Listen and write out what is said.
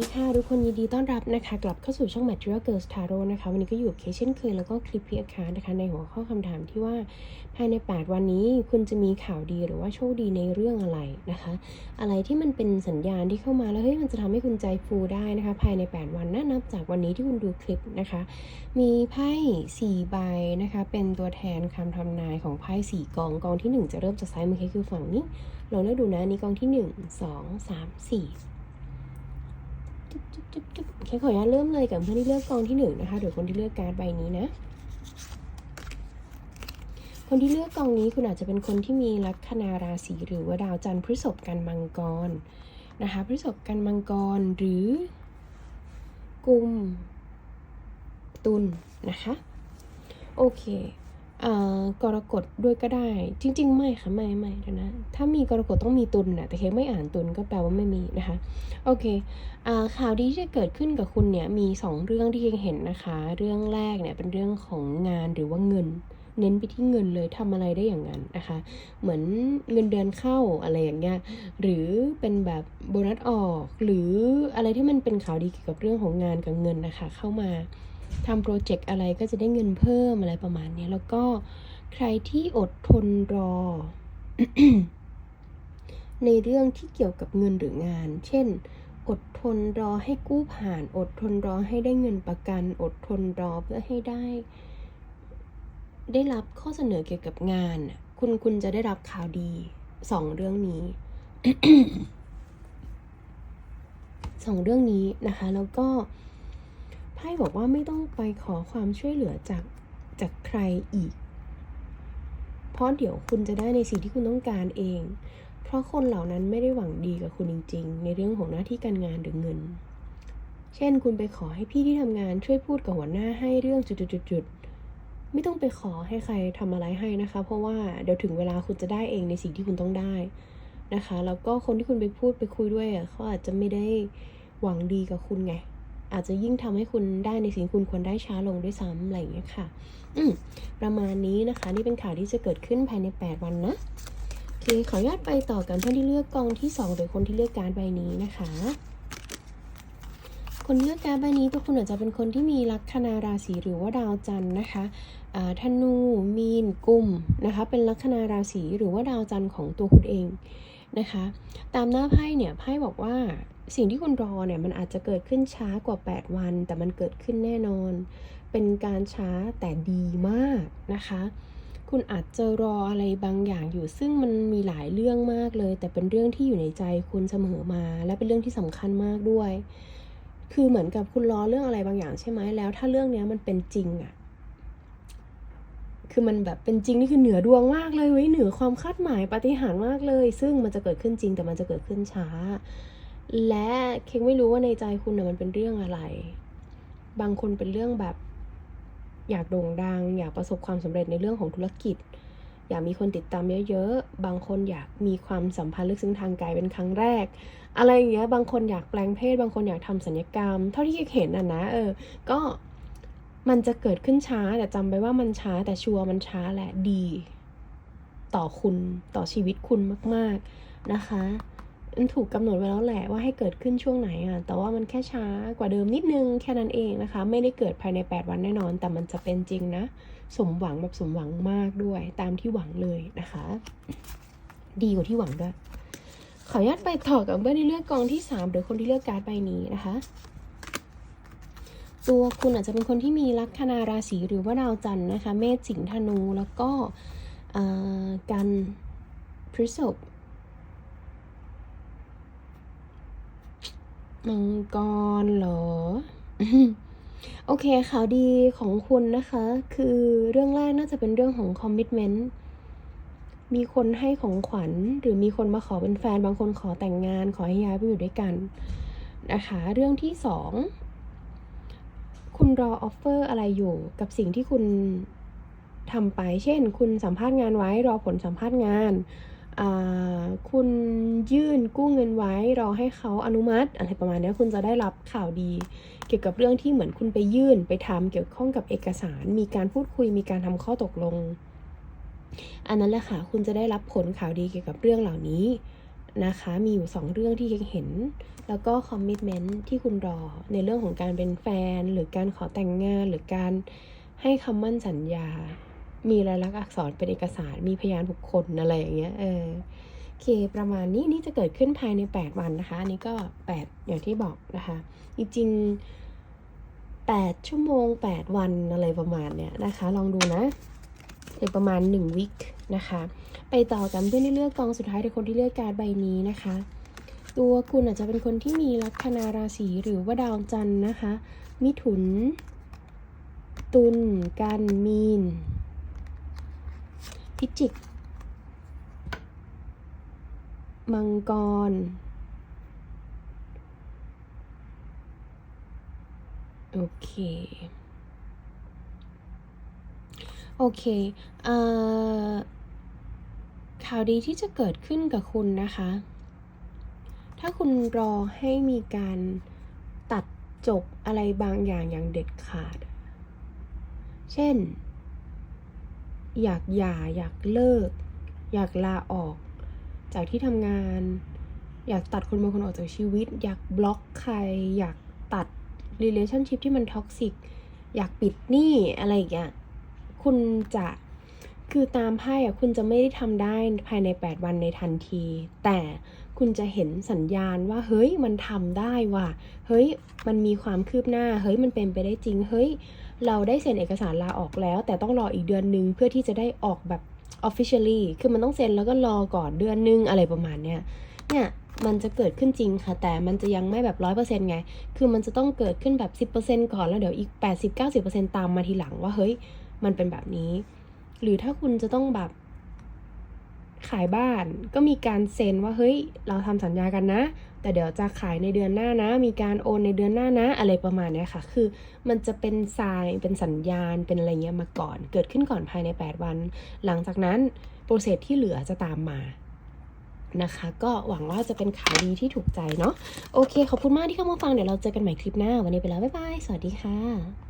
ดีค่ะทุกคนยินดีต้อนรับนะคะ กลับเข้าสู่ช่อง Material Girls Tarot นะคะ วันนี้ก็อยู่กับเคเช่นเคยแล้วก็คลิปพีอาคานะคะ ในหัวข้อคำถามที่ว่าภายใน 8 วันนี้คุณจะมีข่าวดีหรือว่าโชคดีในเรื่องอะไรนะคะ อะไรที่มันเป็นสัญญาณที่เข้ามาแล้วเฮ้ยมันจะทำให้คุณใจฟูได้นะคะ ภายใน 8 วันนะนับจากวันนี้ที่คุณดูคลิปนะคะ มีไพ่4ใบนะคะ เป็นตัวแทนคำทำนายของไพ่4กองกองที่ 1 จะเริ่มจากซ้ายมือคือฝั่งนี้ลองเลือกดูนะนนี่กองที่ 1 2 3 4 จุ๊บจุ๊บจุ๊บโอเคขออนุญาตเริ่มเลยกับเพื่อนที่เลือกกองที่หนึ่งนะคะโดยคนที่เลือกการ์ดใบนี้นะ คนที่เลือกกองนี้คุณอาจจะเป็นคนที่มีลัคนาราศีหรือว่าดาวจันทร์พฤษภกันมังกรนะคะพฤษภกันมังกรหรือ กุม ตุลนะคะ โอเค กรกฎด้วยก็ได้ จริง ๆ ไม่ค่ะไม่ไม่นะ ถ้ามีกรกฎต้องมีตุลนะแต่เคไม่อ่านตุลก็แปลว่าไม่มีนะคะ โอเคอ่าข่าวดีที่จะเกิดขึ้นกับคุณเนี่ยมี 2 เรื่องที่เคเห็นนะคะ เรื่องแรกเนี่ยเป็นเรื่องของงานหรือว่าเงิน เน้นไปที่เงินเลยทำอะไรได้อย่างนั้นนะคะ เหมือนเงินเดือนเข้าอะไรอย่างเงี้ยหรือเป็นแบบโบนัสออก หรืออะไรที่มันเป็นข่าวดีเกี่ยวกับเรื่องของงานกับเงินนะคะ เข้ามา ทำโปรเจกต์อะไรก็จะได้เงินเพิ่มอะไรประมาณนี้ แล้วก็ใครที่อดทนรอ ในเรื่องที่เกี่ยวกับเงินหรืองาน เช่น อดทนรอให้กู้ผ่าน อดทนรอให้ได้เงินประกัน อดทนรอเพื่อให้ได้ ได้รับข้อเสนอเกี่ยวกับงาน คุณคุณจะได้รับข่าวดีสองเรื่องนี้สองเรื่องนี้นะคะ แล้วก็ พ่บอกว่าไม่ต้องไปขอความช่วยเหลือจากจากใครอีก เพราะเดี๋ยวคุณจะได้ในสิ่งที่คุณต้องการเอง เพราะคนเหล่านั้นไม่ได้หวังดีกับคุณจริง ๆ ในเรื่องของหน้าที่การงานหรือเงิน เช่น คุณไปขอให้พี่ที่ทำงานช่วยพูดกับหัวหน้าให้เรื่องจุดๆๆไม่ต้องไปขอให้ใครทำอะไรให้นะคะ เพราะว่าเดี๋ยวถึงเวลาคุณจะได้เองในสิ่งที่คุณต้องได้นะคะ แล้วก็คนที่คุณไปพูดไปคุยด้วยอะเขาอาจจะไม่ได้หวังดีกับคุณไง อาจจะยิ่งทำให้คุณได้ในสิ่งที่คุณควรได้ช้าลงด้วยซ้ำอะไรอย่างเงี้ยค่ะ อืมประมาณนี้นะคะ นี่เป็นข่าวที่จะเกิดขึ้นภายใน 8 วันนะโอเคขออนุญาตไปต่อกันเพื่อนที่เลือกกองที่ 2 หรือคนที่เลือกการใบนี้นะคะ คนเลือกการใบนี้ตัวคุณอาจจะเป็นคนที่มีลัคนาราศีหรือว่าดาวจันทร์นะคะอ่าธนูมีนกุมนะคะ เป็นลัคนาราศีหรือว่าดาวจันทร์ของตัวคุณเองนะคะ ตามหน้าไพ่เนี่ยไพ่บอกว่า สิ่งที่คุณรอเนี่ยมันอาจจะเกิดขึ้นช้ากว่า 8 วัน แต่มันเกิดขึ้นแน่นอน เป็นการช้าแต่ดีมากนะคะ คุณอาจจะรออะไรบางอย่างอยู่ ซึ่งมันมีหลายเรื่องมากเลย แต่เป็นเรื่องที่อยู่ในใจคุณเสมอมา และเป็นเรื่องที่สำคัญมากด้วย คือเหมือนกับคุณรอเรื่องอะไรบางอย่างใช่ไหมแล้ว ถ้าเรื่องเนี้ยมันเป็นจริงอะคือมันแบบเป็นจริงนี่คือเหนือดวงมากเลยเว้ยเหนือความคาดหมายปฏิหารมากเลย ซึ่งมันจะเกิดขึ้นจริงแต่มันจะเกิดขึ้นช้า และเค้กไม่รู้ว่าในใจคุณน่ะมันเป็นเรื่องอะไร บางคนเป็นเรื่องแบบ อยากโด่งดัง อยากประสบความสำเร็จในเรื่องของธุรกิจ อยากมีคนติดตามเยอะๆ บางคนอยากมีความสัมพันธ์ลึกซึ้งทางกายเป็นครั้งแรก อะไรอย่างเงี้ย บางคนอยากแปลงเพศ บางคนอยากทำสัญญกรรม เท่าที่เห็นอะนะ เออ ก็มันจะเกิดขึ้นช้าแต่จำไปว่ามันช้าแต่ชัวร์มันช้าแหละดี ต่อคุณต่อชีวิตคุณมาก ๆนะคะ มันถูกกำหนดไว้แล้วแหละว่าให้เกิดขึ้นช่วงไหนอะ แต่ว่ามันแค่ช้ากว่าเดิมนิดนึงแค่นั้นเองนะคะ ไม่ได้เกิดภายใน 8 วันแน่นอน แต่มันจะเป็นจริงนะ สมหวังแบบสมหวังมากด้วย ตามที่หวังเลยนะคะ ดีกว่าที่หวังด้วย ขออนุญาตไปต่อกับเพื่อนที่เลือกกองที่ 3 หรือคนที่เลือกการ์ดใบนี้นะคะตัวคุณอาจจะเป็นคนที่มีลัคนาราศีหรือว่าดาวจันทร์นะคะ เมษสิงห์ธนูแล้วก็อ่อกันพฤษภ มังกรเหรอ โอเคข่าวดีของคุณนะคะ คือเรื่องแรกน่าจะเป็นเรื่องของคอมมิ t เมนต์มีคนให้ของขวัญ หรือมีคนมาขอเป็นแฟน บางคนขอแต่งงาน ขอให้ย้ายไปอยู่ด้วยกันนะคะ เรื่องที่สองคุณรอออฟเฟอร์อะไรอยู่กับสิ่งที่คุณทำไป เช่น คุณสัมภาษณ์งานไว้รอผลสัมภาษณ์งาน คุณยื่นกู้เงินไว้รอให้เขาอนุมัติ อะไรประมาณนี้คุณจะได้รับข่าวดี เกี่ยวกับเรื่องที่เหมือนคุณไปยื่นไปทำเกี่ยวข้องกับเอกสาร มีการพูดคุยมีการทำข้อตกลง อันนั้นแหละค่ะคุณจะได้รับผลข่าวดีเกี่ยวกับเรื่องเหล่านี้นะคะมีอยู่ 2 เรื่องที่เค้กเห็น แล้วก็คอมมิ t เมนต์ที่คุณรอในเรื่องของการเป็นแฟน หรือการขอแต่งงานหรือการให้คำมั่นสัญญา มีลายลักษณ์อักษรเป็นเอกสารมีพยานบุคคลอะไรอย่างเงี้ยเออโอเคประมาณนี้นี่จะเกิดขึ้นภายใน 8 วันนะคะ อันนี้ก็ 8 อย่างที่บอกนะคะ จริงๆ 8 ชั่วโมง 8 วันอะไรประมาณเนี้ยนะคะ ลองดูนะหรือประมาณ1วิคนะคะ ไปต่อกันเพื่อนที่เลือกกองสุดท้ายในคนที่เลือกการดใบนี้นะคะ ตัวคุณอาจจะเป็นคนที่มีลัคนาราศีหรือว่าดาวจันทร์นะคะ มิถุน ตุลกันมีน พิจิก มังกร โอเค โอเคเอ่อข่าวดีที่จะเกิดขึ้นกับคุณนะคะ ถ้าคุณรอให้มีการตัดจบอะไรบางอย่างอย่างเด็ดขาด เช่น อยากหย่าอยากเลิก อยากลาออก จากที่ทำงาน อยากตัดคนบางคนออกจากชีวิต อยากบล็อกใคร อยากตัด relationship ที่มันท็อกซิกอยากปิดหนี้อะไรอย่างเงี้ยคุณจะ คือตามไพ่อะคุณจะไม่ได้ทำได้ภายใน 8 วันในทันที แต่คุณจะเห็นสัญญาณว่า เฮ้ยมันทำได้ว่ะเฮ้ย มันมีความคืบหน้า เฮ้ยมันเป็นไปได้จริง เฮ้ย เราได้เซ็นเอกสารลาออกแล้ว แต่ต้องรออีกเดือนนึงเพื่อที่จะได้ออกแบบ officially คือมันต้องเซ็นแล้วก็รอก่อนเดือนนึงอะไรประมาณเนี้ยเนี่ยมันจะเกิดขึ้นจริงค่ะ แต่มันจะยังไม่แบบร้อยเปอร์เซ็นต์ไง คือมันจะต้องเกิดขึ้นแบบสิบเปอร์เซ็นต์ก่อนแล้วเดี๋ยวอีกแปดสิบเก้าสิบเปอร์เซ็นต์ตามมาทีหลังว่าเฮ้ย มันเป็นแบบนี้ หรือถ้าคุณจะต้องแบบ ขายบ้านก็มีการเซ็นว่าเฮ้ย เราทำสัญญากันนะ แต่เดี๋ยวจะขายในเดือนหน้านะ มีการโอนในเดือนหน้านะ อะไรประมาณนี้ค่ะ คือมันจะเป็นทรายเป็นสัญญาณเป็นอะไรเงี้ยมาก่อน เกิดขึ้นก่อนภายใน 8 วัน หลังจากนั้นโปรเซสที่เหลือจะตามมานะคะก็หวังว่าจะเป็นข่าวดีที่ถูกใจเนาะโอเค ขอบคุณมากที่เข้ามาฟัง เดี๋ยวเราเจอกันใหม่คลิปหน้า วันนี้ไปแล้ว บ๊ายบาย สวัสดีค่ะ